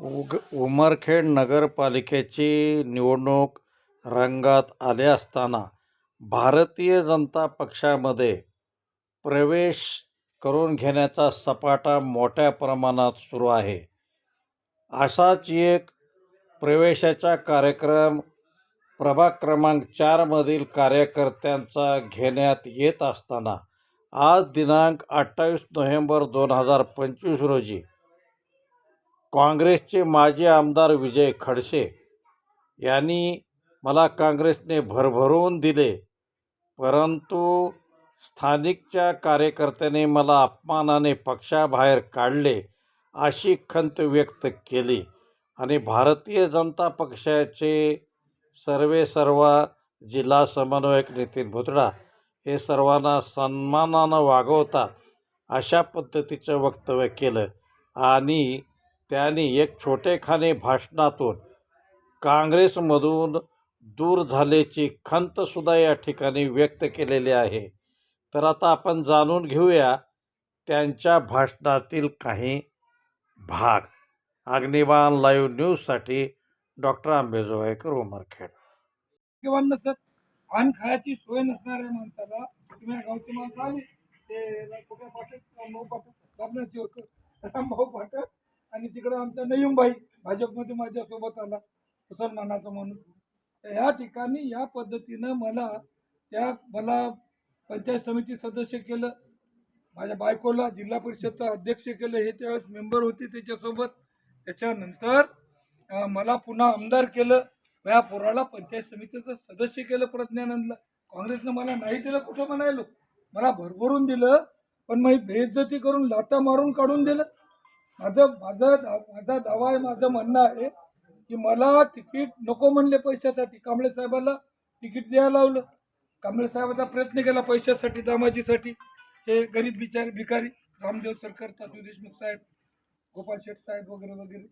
उग उमरखेड नगरपालिकेची निवडणूक रंगात आली असताना भारतीय जनता पक्षामध्ये प्रवेश करून घेण्याचा सपाटा मोठ्या प्रमाणात सुरू आहे. असाच एक प्रवेशाचा कार्यक्रम प्रभाग क्रमांक चारमधील कार्यकर्त्यांचा घेण्यात येत असताना आज दिनांक अठ्ठावीस नोव्हेंबर दोन हजार पंचवीस रोजी काँग्रेसचे माजी आमदार विजय खडसे यांनी मला काँग्रेसने भरभरून दिले परंतु स्थानिकच्या कार्यकर्त्याने मला अपमानाने पक्षाबाहेर काढले अशी खंत व्यक्त केली आणि भारतीय जनता पक्षाचे सर्वे सर्व जिल्हा समन्वयक नितीन भुतडा हे सर्वांना सन्मानानं वागवतात अशा पद्धतीचं वक्तव्य केलं आणि त्यांनी एक छोटेखाने भाषणातून काँग्रेसमधून दूर झाल्याची खंतसुद्धा या ठिकाणी व्यक्त केलेली आहे. तर आता आपण जाणून घेऊया त्यांच्या भाषणातील काही भाग. अग्निबाण लाईव्ह न्यूजसाठी डॉक्टर आंबेजोगाईकर उमरखेड. किंवा नसत अन्न खायची सोय नसणाऱ्या माणसाला. तुम्ही या गावचे माणसं आले ते कुठे पाठक भाऊ पाठक साबणाचे होतं. राम भाऊ पाठक आणि तिकडं आमचा नयुमबाई भाजपमध्ये माझ्यासोबत आला मुसलमानाचा म्हणून तर ह्या ठिकाणी या पद्धतीनं मला त्या मला पंचायत समिती सदस्य केलं माझ्या बायकोला जिल्हा परिषदचा अध्यक्ष केलं हे त्यावेळेस मेंबर होते त्याच्यासोबत. त्याच्यानंतर मला पुन्हा आमदार केलं या पोराला पंचायत समितीचं सदस्य केलं प्रज्ञानंदला. काँग्रेसनं मला नाही दिलं कुठं म्हणायलो? मला भरभरून दिलं पण मग बेइज्जती करून लाता मारून काढून दिलं. माझं माझं माझा दावा आहे माझं म्हणणं आहे की मला तिकीट नको म्हणले पैशासाठी. कांबळे साहेबाला तिकीट द्यायला लावलं. कांबळे साहेबाचा प्रयत्न केला पैशासाठी दामाजीसाठी. हे गरीब बिचारे भिकारी रामदेव सरकार तातू देशमुख साहेब गोपाल शेठ साहेब वगैरे वगैरे.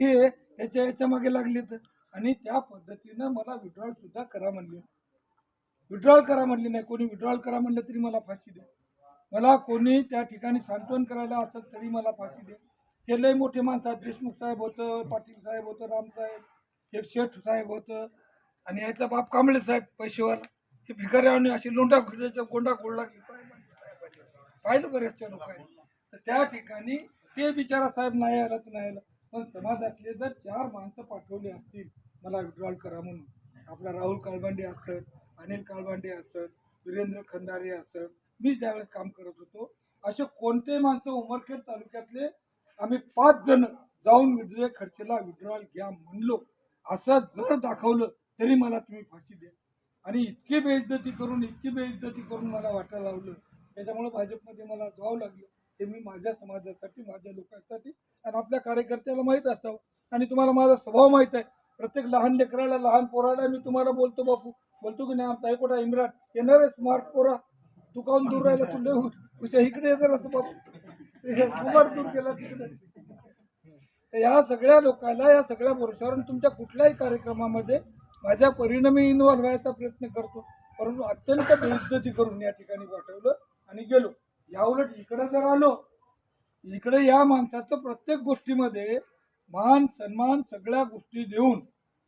ते याच्या याच्या मागे लागले तर. आणि त्या पद्धतीनं मला विड्रॉल सुद्धा करा म्हणले. विड्रॉल करा म्हणले नाही कोणी विड्रॉल करा म्हणलं तरी मला फाशी दे. मला कोणी त्या ठिकाणी सांत्वन करायला असेल तरी मला फाशी दे. हे लय मोठे माणसं आहेत. देशमुख साहेब होतं पाटील साहेब होतं राम साहेब एक शेठ साहेब होतं. आणि याचा बाप कांबळे साहेब पैसेवाला. ते भिकाऱ्याने अशी लोंडा खुर्च्या गोंडा खोडला की पाहिलं बऱ्याचशा लोकांनी. तर त्या ठिकाणी ते बिचारा साहेब नाही आला तर नाही आला पण समाजातले जर चार माणसं पाठवली असतील मला विड्रॉल करा म्हणून. आपला राहुल कालबांडे असत अनिल कालबांडे असत वीरेंद्र खंदारे असत मी त्यावेळेस काम करत होतो असे कोणते माणसं उमरखेड तालुक्यातले पाच जण जाऊन विजय खर्चेला विड्रॉल घ्या म्हणलो. असं जर दाखवलं तरी मला तुम्ही फाशी द्या. आणि इतकी बेइज्जती करून इतकी बेइज्जती करून मला वाटायला लावलं. त्याच्यामुळे भाजपमध्ये मला जावं लागलं. ते मी माझ्या समाजासाठी माझ्या लोकांसाठी आणि आपल्या कार्यकर्त्याला माहीत असावं. आणि तुम्हाला माझा स्वभाव माहीत आहे. प्रत्येक लहान लेकराला लहान पोराला मी तुम्हाला बोलतो बापू. बोलतो की नाही आमचा ऐकोटा इम्रान. येणार आहे स्मार्ट पोरा. दुकान दूर राहिला? तू लय उशा इकडे येणार असं बापू. हे स्मार्ट दूर केला तिकडे. तर या सगळ्या लोकांना या सगळ्या पुरुषावरून तुमच्या कुठल्याही कार्यक्रमामध्ये माझ्या परिणामी इन्व्हॉल्व्ह व्हायचा प्रयत्न करतो. परंतु अत्यंत बेइज्जती करून या ठिकाणी पाठवलं आणि गेलो. या उलट इकडं जर आलो इकडे या माणसाचं प्रत्येक गोष्टीमध्ये मान सन्मान सगळ्या गोष्टी देऊन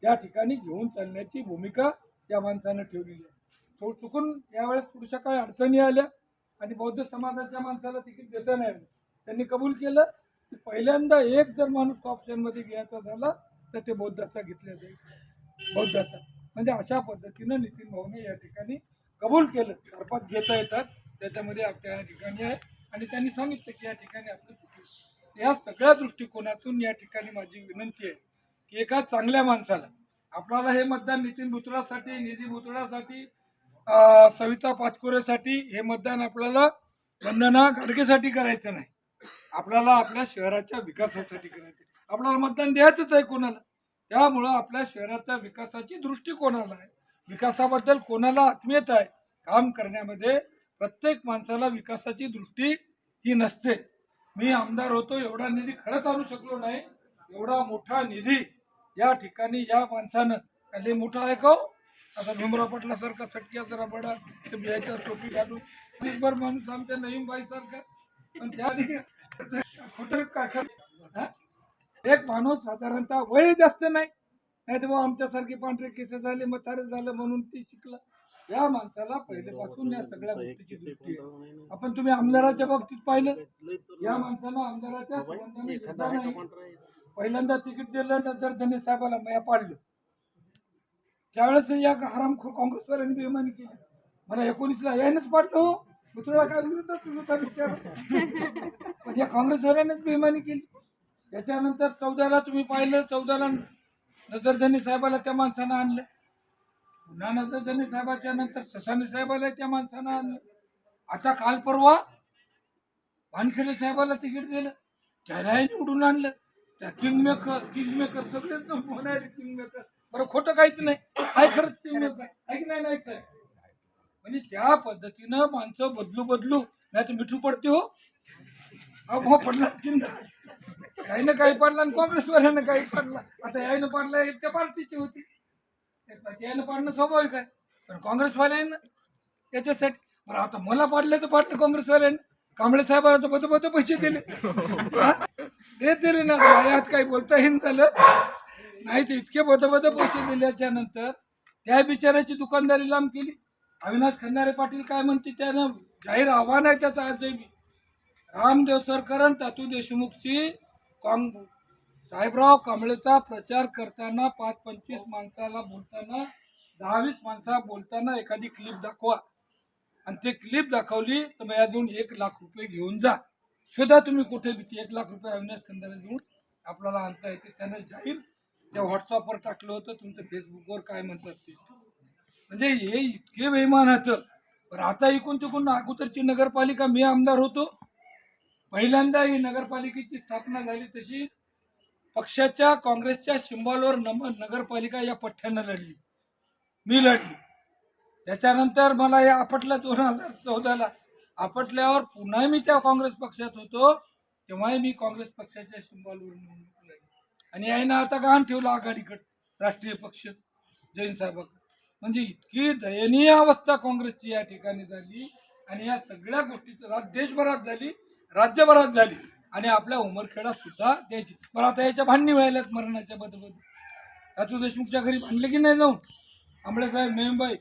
या ठिकाणी घेऊन चालण्याची भूमिका या माणसानं ठेवलेली आहे. तो चुकून यावेळेस पुढच्या काही अडचणी आल्या आणि बौद्ध समाजाच्या माणसाला तिकीट देता नाही त्यांनी कबूल केलं पहिल्यांदा एक जर माणूस ऑप्शनमध्ये घ्यायचा झाला तर ते बौद्धाचा घेतला जाईल. बौद्धाचा. म्हणजे अशा पद्धतीनं नितीन भाऊने या ठिकाणी कबूल केलं. चार घेता येतात. त्याच्यामध्ये आपल्या या ठिकाणी आहे. आणि त्यांनी सांगितलं की या ठिकाणी आपलं चुकी या सगळ्या दृष्टिकोनातून या ठिकाणी माझी विनंती आहे की एका चांगल्या माणसाला आपल्याला हे मतदान नितीन भुतळासाठी निधी भुतळासाठी सविता पाचपुरेसाठी हे मतदान आपल्याला वंदना गाडगेसाठी करायचं नाही. आपल्याला आपल्या शहराच्या विकासासाठी करायचं आपल्याला मतदान द्यायचंच आहे कोणाला. त्यामुळं आपल्या शहराच्या विकासाची दृष्टी कोणाला आहे? विकासाबद्दल कोणाला आत्मीयता आहे? काम करण्यामध्ये प्रत्येक माणसाला विकासाची दृष्टी ही नसते. मी आमदार होतो एवढा निधी खरंच आणू शकलो नाही. एवढा मोठा निधी या ठिकाणी या माणसानं. काही मोठा आहे का हो? असा भीमराव पटलासारखा सटक्या जरा बडा बियाच्या टोपी घालून भर माणूस आमच्या नईमबाईसारखा. पण त्या खोटं हा? एक माणूस साधारणतः वय जास्त नाही. नाही तर आमच्यासारखे पांढरे केस झाले म्हातारे झालं म्हणून ती शिकलं. या माणसाला पहिल्यापासून या सगळ्या गोष्टीची दृष्टी आहे. आपण तुम्ही आमदाराच्या बाबतीत पाहिलं. या माणसानं आमदाराच्या संबंधाने पहिल्यांदा तिकीट दिलं नंतर त्यांनी साहेबाला मया पाडलं. त्यावेळेस या हरामखोर काँग्रेसवाल्यांनी बेमानी केली. मला एकोणीसला यायनंच पाडलं हो. मग तुला काय विरोधात तुझा विचार. पण या काँग्रेसवाल्यानेच बेमानी केली. त्याच्यानंतर चौदाला तुम्ही पाहिलं चौदाला नजरधनी साहेबाला त्या माणसानं आणलं. पुन्हा नजरधनी साहेबाच्या नंतर ससानी साहेबाला त्या माणसानं आणलं. आता काल परवा भानखेडे साहेबाला तिकीट दिलं. त्यालाही निवडून आणलं. त्या किंग मेकर किंग मेकर सगळेच होणार किंग मेकर बरं खोटं काहीच नाही. काय खरंच किंग मेकर आहे की नाही नाही साहेब? म्हणजे त्या पद्धतीनं माणसं बदलू बदलू नाही तर मिठू पडते हो. अहो हो पडला काही ना काही पडला आणि काँग्रेसवाल्यानं काही पडला. आता यायनं पडला हे त्या पार्टीची होती. त्यानं पाडणं स्वाभाविक आहे. पण काँग्रेसवाल्यानं त्याच्यासाठी बरं आता मला पाडलं तर पाडलं काँग्रेसवाल्यानं. कांबळे साहेबांना तर बद बद पैसे दिले. देत दिले ना यात काही बोलता येईन झालं. नाही ते इतके बद बद पैसे दिल्याच्या नंतर त्या बिचाराची दुकानदारी लांब केली. अविनाश खंडारे पाटील काय म्हणते त्यानं जाहीर आव्हान आहे त्याचं आजही बी. रामदेव सरकर आणि तातू देशमुखची काँग साहेबराव कांबळेचा प्रचार करताना पाच पंचवीस माणसाला बोलताना दहावीस माणसा बोलताना एखादी क्लिप दाखवा. आणि ते क्लिप दाखवली तर मग अजून एक लाख रुपये घेऊन जा. शोधा तुम्ही कुठे भीती. ते एक लाख रुपये अविनाश खंदारे देऊन आपल्याला आणता येते. त्यानं जाहीर त्या व्हॉट्सअपवर टाकलं होतं. तुमचं फेसबुकवर काय म्हणतात ते. म्हणजे हे इतके बेमानाचं पण आता इकून तिकून अगोदरची नगरपालिका मी आमदार होतो. पहिल्यांदा ही नगरपालिकेची स्थापना झाली तशी पक्षाच्या काँग्रेसच्या शिंबॉलवर नम नगरपालिका या पठ्ठ्यानं लढली. मी लढली. त्याच्यानंतर मला या आपटलं दोन हजार चौदाला आपटल्यावर पुन्हा मी त्या काँग्रेस पक्षात होतो. तेव्हाही मी काँग्रेस पक्षाच्या शिंबॉलवर निवडणूक लढली. आणि यायनं आता गहाण ठेवलं आघाडीकडं राष्ट्रीय पक्ष जैन साहेबांकडे म्हणजे इतकी दयनीय अवस्था काँग्रेसची या ठिकाणी झाली आणि या सगळ्या गोष्टीचं राज देशभरात झाली राज्यभरात झाली आणि आपल्या उमरखेडात सुद्धा द्यायची. पण आता याच्या भांडणी व्हायल्यात मरणाच्या बदबद राजू देशमुखच्या घरी भांडले की नाही जाऊन? आंबळेसाहेब साहेब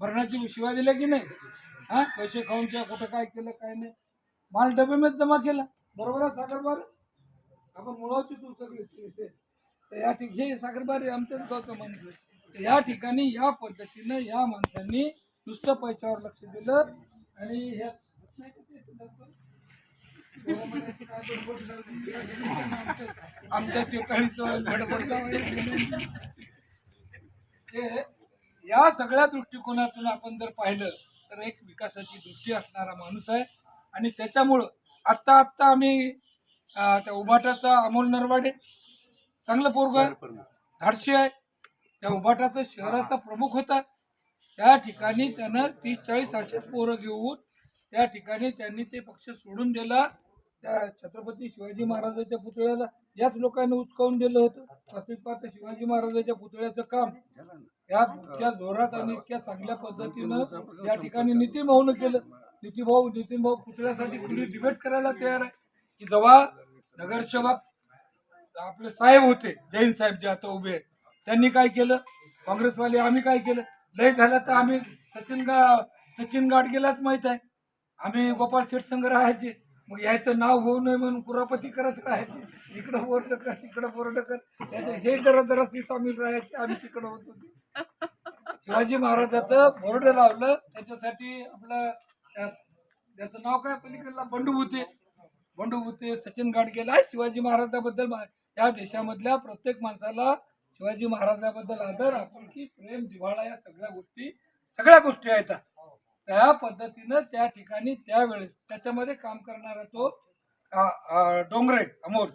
मरणाची शिवा दिल्या की नाही? हा? पैसे खाऊन किंवा कुठं काय केलं काय नाही? माल डब्यामध्ये जमा केला. बरोबर आहे साखरबार? आपण मुळावची तू सगळी. तर या ठिकाणी हे साखरबारी आमच्याच गावचं माणूस या ठिकाणी या पद्धतीनं या माणसांनी नुसतं पैशावर लक्ष दिलं आणि ह्या आमच्या ते या सगळ्या दृष्टिकोनातून आपण जर पाहिलं तर एक विकासाची दृष्टी असणारा माणूस आहे. आणि त्याच्यामुळं आत्ता आत्ता आम्ही त्या उभाटाचा अमोल नरवाडे चांगलं पोरग आहे. धाडशी आहे. त्या उभाटाचा शहराचा प्रमुख होता. त्या ठिकाणी त्यानं तीस चाळीस असे पोरं घेऊन त्या ठिकाणी त्यांनी ते पक्ष सोडून दिला. त्या छत्रपती शिवाजी महाराजाच्या पुतळ्याला याच लोकांनी उचकावून दिलं होतं. अस्तित्वात शिवाजी महाराजाच्या पुतळ्याचं काम या इतक्या जोरात आणि इतक्या चांगल्या पद्धतीनं या ठिकाणी नितीन भाऊनं केलं. नितीन भाऊ नितीन भाऊ पुतळ्यासाठी कुणी डिबेट करायला तयार आहे? की जेव्हा नगरसेवक आपले साहेब होते जैन साहेब जे आता उभे आहेत त्यांनी काय केलं? काँग्रेसवाले आम्ही काय केलं? लय झालं तर आम्ही सचिन गा सचिन गाडगेलाच माहीत आहे. आम्ही गोपाळ शेठ संघ राहायचे. मग याचं नाव होऊ नये म्हणून कुरापती करत राहायचे. इकडं बोरलं कर तिकडं बोरलं कर. हे जरा जरा ती सामील राहायचे. आम्ही तिकडं होत. होते शिवाजी महाराजाचं बोर्ड लावलं. त्याच्यासाठी आपलं त्या- त्याचं नाव काय? पलीकडला बंडू भुते बंडू भुते सचिन गाडगेला शिवाजी महाराजाबद्दल मा- या देशामधल्या प्रत्येक माणसाला शिवाजी महाराजाबद्दल आदर आपुलकी प्रेम जिव्हाळा या सगळ्या गोष्टी सगळ्या गोष्टी आहेत. त्या पद्धतीनं त्या ठिकाणी त्यावेळेस त्याच्यामध्ये काम करणारा तो डोंगरे अमोल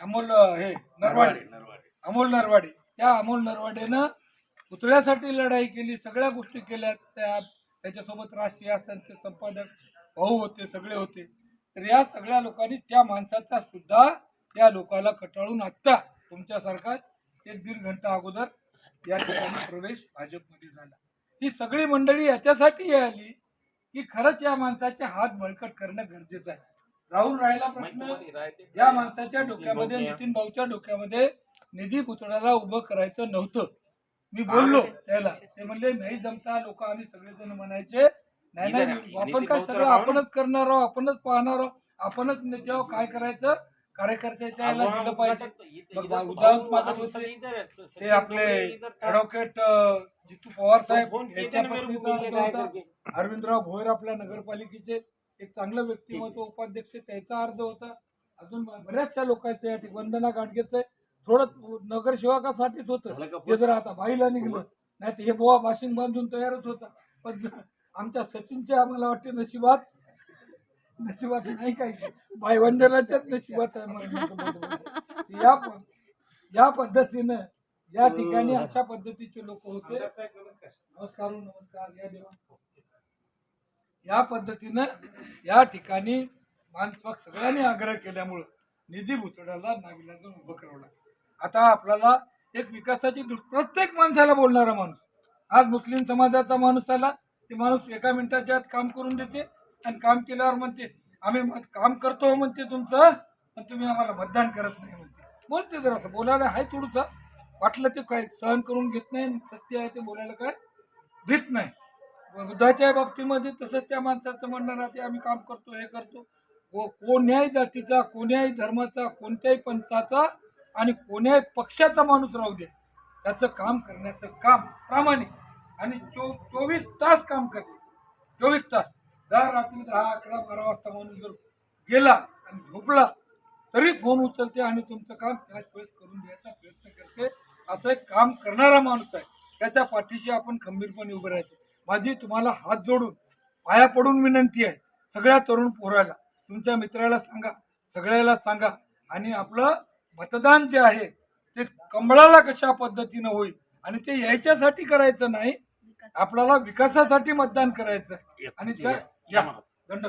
अमोल हे नरवाडे अमोल नरवाडे. त्या अमोल नरवाडेनं पुतळ्यासाठी लढाई केली सगळ्या गोष्टी केल्या. त्या त्याच्यासोबत राष्ट्रीय संत संपादक भाऊ होते सगळे होते. तर या सगळ्या लोकांनी त्या माणसाचा सुद्धा त्या लोकाला कटाळून आत्ता तुमच्यासारखा एक दीड घंटा अगोदर या ठिकाणी प्रवेश भाजपमध्ये झाला. ही सगळी मंडळी याच्यासाठी आली की खरंच या माणसाचे हात बळकट करणं गरजेचं आहे. राहून राहिला प्रश्न या माणसाच्या डोक्यामध्ये नितीन भाऊच्या डोक्यामध्ये निधी पुतळ्याला उभं करायचं नव्हतं. मी बोललो त्याला. ते म्हणले नाही जमता लोक आम्ही सगळेजण म्हणायचे. नाही नाही आपण काय सगळं आपणच करणार आहोत आपणच पाहणार आहोत आपणच नेत्यावर काय करायचं कार्यकर्त्याच्या याला दिलं पाहिजे. मग उदाहरण माझं होतं ते आपले जितू पवार साहेब यांच्या पत्नीचा अर्ज होता. अरविंदराव भोयर आपल्या नगरपालिकेचे एक चांगलं व्यक्तिमत्व उपाध्यक्ष त्याचा अर्ज होता. अजून बऱ्याचशा लोकांचे या ठिकाणी वंदना गाडगेचं थोडं नगरसेवकासाठीच होतं. ते जर आता बाईला निघलं नाही तर हे बोवा बाशिंग बांधून तयारच होता. पण आमच्या सचिनचे आम्हाला वाटते नशिबात नशिबात नाही काही. बाई वंदनाच्याच नशिबात आहे. या प- या पद्धतीनं या ठिकाणी अशा पद्धतीचे लोक होते. नमस्कार. नमस्कार या देवा. या पद्धतीनं या ठिकाणी माणसं सगळ्यांनी आग्रह केल्यामुळं निधी भुतड्याला नाविलाजून उभं करावं लागलं. आता आपल्याला एक विकासाची दृष्टी प्रत्येक माणसाला बोलणारा माणूस. आज मुस्लिम समाजाचा माणूस आला ते माणूस एका मिनिटाच्या आत काम करून देते. आणि काम केल्यावर म्हणते आम्ही मत- काम करतो म्हणते तुमचं पण तुम्ही आम्हाला मतदान करत नाही म्हणते. बोलते जर असं बोलायला आहे थोडंसं. वाटलं ते काय सहन करून घेत नाही सत्य आहे ते बोलायला काय भीत नाही. बुद्धाच्या बाबतीमध्ये तसंच त्या माणसाचं म्हणणं राहते आम्ही काम करतो हे करतो. को कोण्याही जातीचा कोण्याही धर्माचा कोणत्याही पंथाचा आणि कोण्याही पक्षाचा माणूस राहू दे. त्याचं काम करण्याचं काम प्रामाणिक. आणि चो चोवीस तास काम करते. चोवीस तास. दर रात्री दहा अकरा बारा वाजता माणूस जर गेला आणि झोपला तरी फोन उचलते आणि तुमचं काम त्याच वेळेस करून द्यायचा प्रयत्न करते. असं एक काम करणारा माणूस आहे. त्याच्या पाठीशी आपण खंबीरपणे उभे राहायचे. माझी तुम्हाला हात जोडून पाया पडून विनंती आहे सगळ्या तरुण पोराला. तुमच्या मित्राला सांगा सगळ्याला सांगा. आणि आपलं मतदान जे आहे ते कमळाला कशा पद्धतीनं होईल? आणि ते यायच्यासाठी करायचं नाही. आपल्याला विकासासाठी मतदान करायचं आहे आणि त्या या. दंड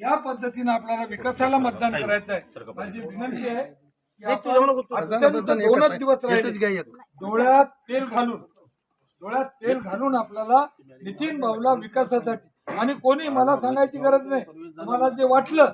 या पद्धतीनं आपल्याला विकासाला मतदान करायचं आहे माझी विनंती आहे की आपण अत्यंत दोनच दिवस राहिले. डोळ्यात तेल घालून डोळ्यात तेल घालून आपल्याला नितीन भाऊला विकासासाठी. आणि कोणी मला सांगायची गरज नाही. तुम्हाला जे वाटलं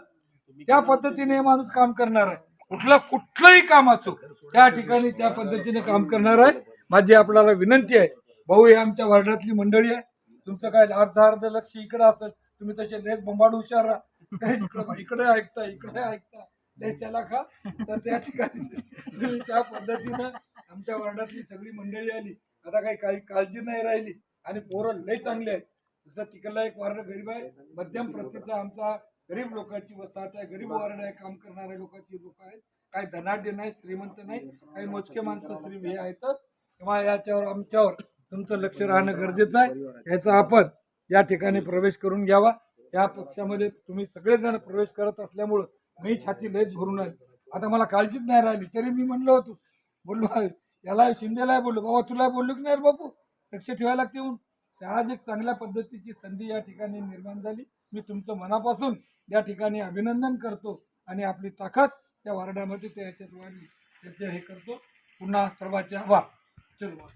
त्या पद्धतीने हे माणूस काम करणार आहे. कुठलं कुठलंही काम असो त्या ठिकाणी त्या पद्धतीने काम करणार आहे. माझी आपल्याला विनंती आहे. भाऊ हे आमच्या वार्डातली मंडळी आहे. तुमचं काय अर्ध अर्ध लक्ष इकडे असेल तुम्ही तसे लेख बोंबाड हुशार इकडे इकडे ऐकता इकडे ऐकता. लय चला का तर त्या ठिकाणी त्या पद्धतीनं आमच्या वार्डातली सगळी मंडळी आली. आता काही काही काळजी नाही राहिली. आणि पोरं लय चांगले आहेत. जसं तिकडला एक वार्ड गरीब आहे मध्यम प्रतीचा आमचा गरीब लोकांची वसाहत आहे. गरीब वार्ड आहे काम करणाऱ्या लोकांची लोक आहेत. काही धनाढ्य नाही श्रीमंत नाही काही मोजके माणसं श्री हे आहेत. किंवा याच्यावर आमच्यावर तुमचं लक्ष राहणं गरजेचं आहे. याचा आपण या ठिकाणी प्रवेश करून घ्यावा. या पक्षामध्ये तुम्ही सगळेजण प्रवेश करत असल्यामुळं मी छाती लयच भरून आली आता मला काळजीच नाही राहिली. तरी मी म्हणलो होतो. बोललो याला शिंदेला बोललो. बाबा तुला बोललो की नाही रे बापू? लक्ष ठेवायला लागते म्हणून. आज एक चांगल्या पद्धतीची संधी या ठिकाणी निर्माण झाली. मी तुमचं मनापासून या ठिकाणी अभिनंदन करतो आणि आपली ताकद त्या वार्डामध्ये त्या याच्यात वाढली त्याचे हे करतो. पुन्हा सर्वांचे आभार. चलो